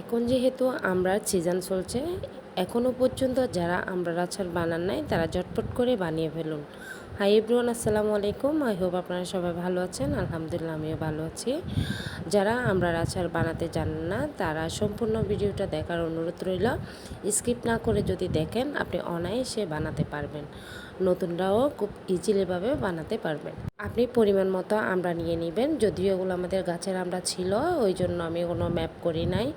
এখন যেহেতু আমরার সিজন চলছে এখনও পর্যন্ত যারা আমরার আচার বানান নাই, তারা ঝটপট করে বানিয়ে ফেলুন। হাই এভরিওয়ান আসসালামু আলাইকুম। আই হোপ আপনারা সবাই ভালো আছেন। আলহামদুলিল্লাহ, আমিও ভালো আছি। যারা আমরার আচার বানাতে জানেন না, তারা সম্পূর্ণ ভিডিওটা দেখার অনুরোধ রইল। স্কিপ না করে যদি দেখেন, আপনি অনায়াসে বানাতে পারবেন। নতুনরাও খুব ইজিলিভাবে বানাতে পারবেন। আপনি পরিমাণ মতো আমরা নিয়ে নেবেন। যদিও এগুলো আমাদের গাছের আমরা ছিল ওই জন্য আমি কোনো ম্যাপ করি নাই।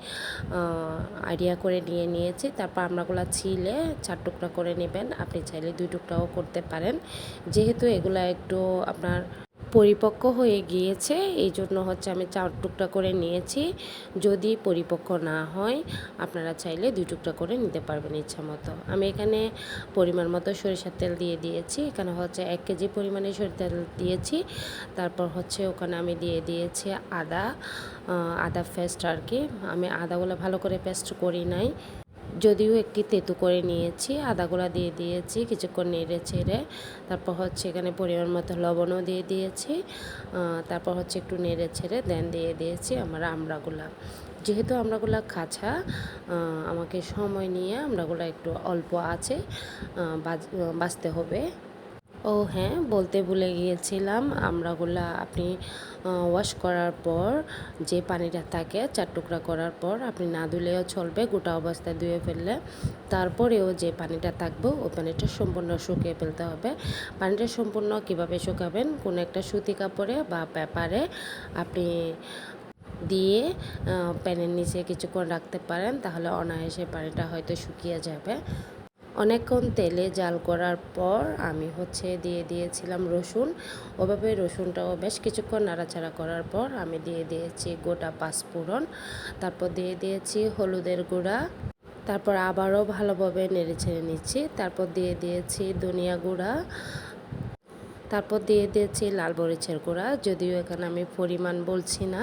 আইডিয়া করে নিয়ে নিয়েছি। তারপর আমরাগুলো ছিলে, চার টুকরা করে নেবেন। আপনি চাইলে দুই টুকরাও করতে পারেন। যেহেতু এগুলো একটু আপনার পরিপক্ক হয়ে গিয়েছে, এই জন্য হচ্ছে আমি চার টুকরা করে নিয়েছি। যদি পরিপক্ক না হয়, আপনারা চাইলে দুই টুকরা করে নিতে পারবেন ইচ্ছা মতো। আমি এখানে পরিমাণ মতো সরিষার তেল দিয়ে দিয়েছি। এখানে হচ্ছে এক কেজি পরিমাণে সরিষার তেল দিয়েছি। তারপর হচ্ছে ওখানে আমি দিয়ে দিয়েছি আদা আদা পেস্ট আর কি। আমি আদাগুলো ভালো করে পেস্ট করি নাই। যদিও একটি তেঁতু করে নিয়েছি, আদা আদাগুলা দিয়ে দিয়েছি, কিছুক্ষণ নেড়ে ছেড়ে তারপর হচ্ছে এখানে পরিমাণ মতো লবণও দিয়ে দিয়েছি তারপর হচ্ছে একটু নেড়ে ছেড়ে দেন দিয়ে দিয়েছি আমার আমড়াগুলা যেহেতু আমড়াগুলা খাঁচা আমাকে সময় নিয়ে আমড়াগুলা একটু অল্প আছে বাঁচতে হবে। ও হ্যাঁ বলতে ভুলে গিয়েছিলাম। আমরাগুলা আপনি ওয়াশ করার পর, যে পানিটা থাকে চার টুকরা করার পর, আপনি না ধুলেও চলবে, গোটা অবস্থায় ধুয়ে ফেললে। তারপরেও যে পানিটা থাকবে ওই পানিটা সম্পূর্ণ শুকিয়ে ফেলতে হবে। পানিটা সম্পূর্ণ কীভাবে শুকাবেন? কোনো একটা সুতি কাপড়ে বা পেপারে আপনি দিয়ে প্যানের নিচে কিছুক্ষণ রাখতে পারেন, তাহলে অনায়াসে পানিটা হয়তো শুকিয়ে যাবে। অনেকক্ষণ তেলে জাল করার পর আমি হচ্ছে দিয়ে দিয়েছিলাম রসুন। ওভাবে রসুনটাও বেশ কিছুক্ষণ নাড়াচাড়া করার পর আমি দিয়ে দিয়েছি গোটা পাঁচফোড়ন। তারপর দিয়ে দিয়েছি হলুদের গুঁড়া। তারপর আবারও ভালোভাবে নেড়ে ছেড়ে নিচ্ছি। তারপর দিয়ে দিয়েছি ধনিয়া গুঁড়া। তারপর দিয়ে দিয়েছি লাল মরিচের গুঁড়া। যদিও এখানে আমি পরিমাণ বলছি না,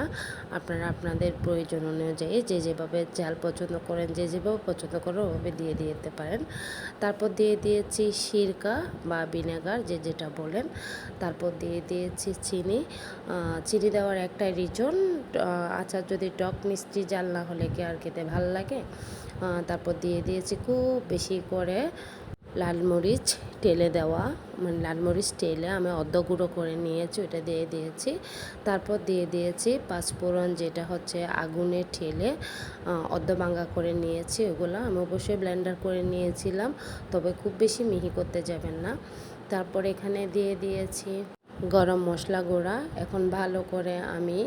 আপনারা আপনাদের প্রয়োজন অনুযায়ী যে যেভাবে জাল পছন্দ করেন, যে যেভাবে পছন্দ করেন, ওভাবে দিয়ে দিতে পারেন। তারপর দিয়ে দিয়েছি সিরকা বা ভিনেগার, যে যেটা বলেন। তারপর দিয়ে দিয়েছি চিনি। চিনি দেওয়ার একটাই রিজন আচার যদি টক মিষ্টি জাল না হলে কি আর খেতে ভালো লাগে? তারপর দিয়ে দিয়েছি খুব বেশি করে লাল মরিচ টেলে দেওয়া মানে লাল মরিচ টেলে আমি অর্ধ গুঁড়ো করে নিয়েছি ওটা দিয়ে দিয়েছি। তারপর দিয়ে দিয়েছি পাঁচফোড়ন যেটা হচ্ছে আগুনে ঠেলে অর্ধ ভাঙ্গা করে নিয়েছি ওগুলো। আমি অবশ্যই ব্লেন্ডার করে নিয়েছিলাম, তবে খুব বেশি মিহি করতে যাবেন না। তারপর এখানে দিয়ে দিয়েছি গরম মশলা গুঁড়া। এখন ভালো করে আমি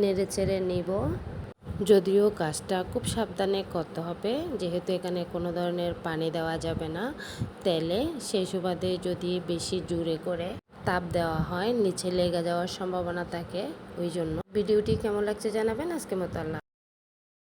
নেড়ে চেড়ে নিব। যদিও কাজটা খুব সাবধানে করতে হবে, যেহেতু এখানে কোনো ধরনের পানি দেওয়া যাবে না। তেলে সেই সুবাদে যদি বেশি জুড়ে করে তাপ দেওয়া হয়, নিচে লেগে যাওয়ার সম্ভাবনা থাকে, ওই জন্য। ভিডিওটি কেমন লাগছে জানাবেন আজকে মতো আল্লাহ